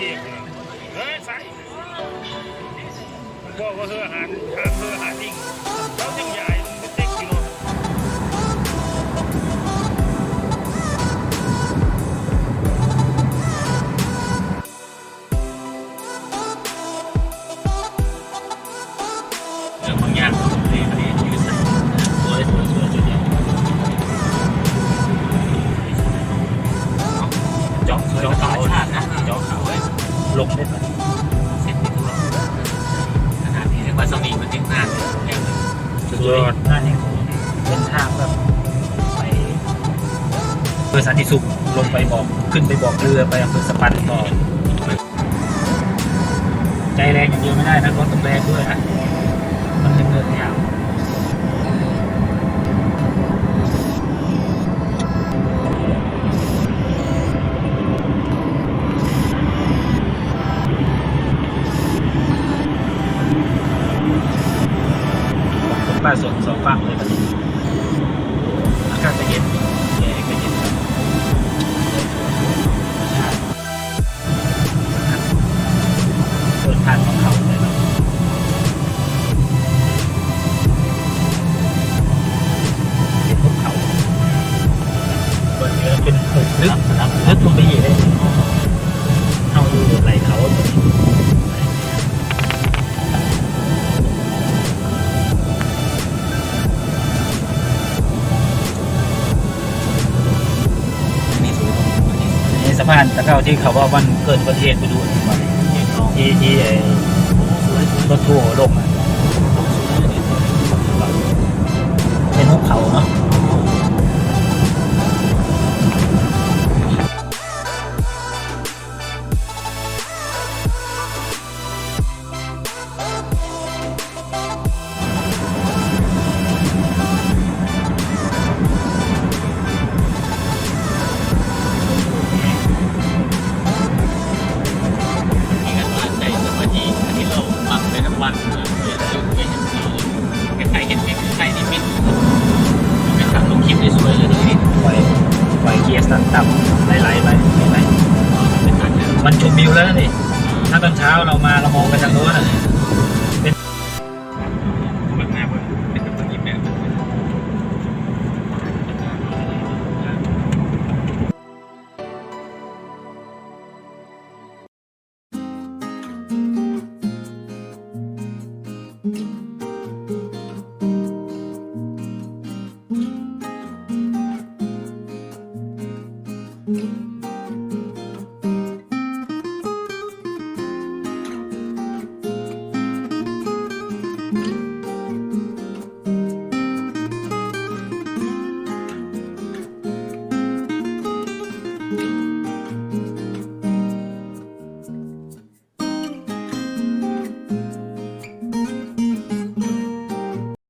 เองเฮ้ยใส่บอกว่าเธอหันหันเธอหันจริงเขาจริงใหญ่มันเต็กอยู่เรื่องบางอย่าง chó khảo ลยไม่ได้ยืดใส่สวยสวยสวยจุดเดียวเจานะเจาะเขาไว้ลงได้ไหมเสร็จที่ตัวขนาดนี้เรียกว่าสมีมันถึงหน้าเลยอย่างสุดยอดหน้าเนี่ยเป็นทางแบบไปอำเภอสันติสุขลงไปบอกขึ้นไปบอกเรือไปอำเภอสปันต่อใจแรงอย่างเดียวไม่ได้นะรถต้องแรงด้วยนะ ป้าสวนสองฝั่งเลยอากาศจะเย็นแอร์ก็เย็นเปิดผ่านของเขาเลยครับเป็นภูเขาบนเรือเป็นลึกลึกลงไป พานตะเก้าที่เขาว่าวันเกิดอุบัติเหตุไปดูที่ที่รถทัวร์ลงอะ เพื่อเพื่อจะเห็นเป็นใครนิมิตเป็นทางลงคลิปได้สวยเลยตรงนี้ปล่อยปล่อยเกียร์สั่นต่ำไหลๆไปเห็นไหมเป็นทางเดินมันชมวิวแล้วนี่ถ้าตอนเช้าเรามาเรามองไปทางโน้นอะ